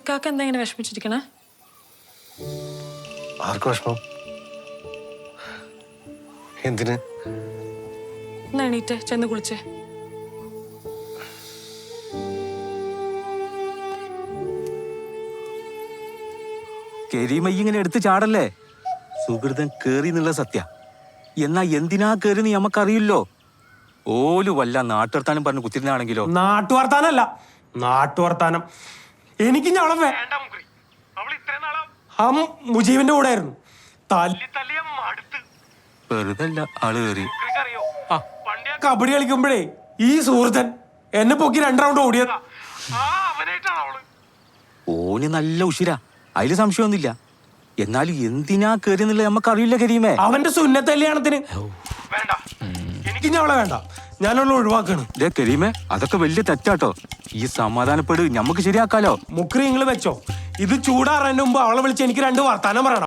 ഇക്കാക്ക എന്താ ഇങ്ങനെ വിഷമിച്ചിരിക്കണേ? ആർക്ക് വിഷമം? എന്തിന്? എണീറ്റേ ചെന്ന് കുളിച്ചേ. കരീമ ഇങ്ങനെ എടുത്ത് ചാടല്ലേ? സുഹൃതൻ കേറി എന്നുള്ള സത്യ. എന്നാ എന്തിനാ കേറി നമുക്കറിയില്ലോ ഓലു വല്ല നാട്ടുവർത്താനം പറഞ്ഞ് കുത്തിരുന്നാണെങ്കിലോ? നാട്ടുവർത്താനല്ല നാട്ടുവർത്താനം. എനിക്ക് ഞാൻ അവളെ ആ മുജീബിന്റെ കൂടെ ആയിരുന്നു. തല്ലി തല്ലിയ മടുത്ത്. വെറുതെ അല്ല ആൾ കേറി. ആ, കബഡി കളിക്കുമ്പോഴേ ഈ സുഹൃത്തൻ എന്നെ പൊക്കി രണ്ട് റൗണ്ട് ഓടിയത്. ഓന് നല്ല ഉഷിര അതിൽ സംശയമൊന്നുമില്ല. എന്നാലും എന്തിനാ കയറി എന്നുള്ളത് നമുക്കറിയില്ല കരീമേ. അവന്റെ സുന്നത്തല്യാണത്തിന് വേണ്ട. ഞാൻ അവളെ വേണ്ട. ഞാനവളെ ഒഴിവാക്കാണ്. ദേ കരീമേ അതൊക്കെ വലിയ തെറ്റാട്ടോ. ഈ സമാധാനപ്പെട് നമുക്ക് ശരിയാക്കാലോ. മുക്രി നിങ്ങൾ വെച്ചോ. ഇത് ചൂടാറാൻ മുമ്പ് അവളെ വിളിച്ച് എനിക്ക് രണ്ട് വർത്താനം പറയണം.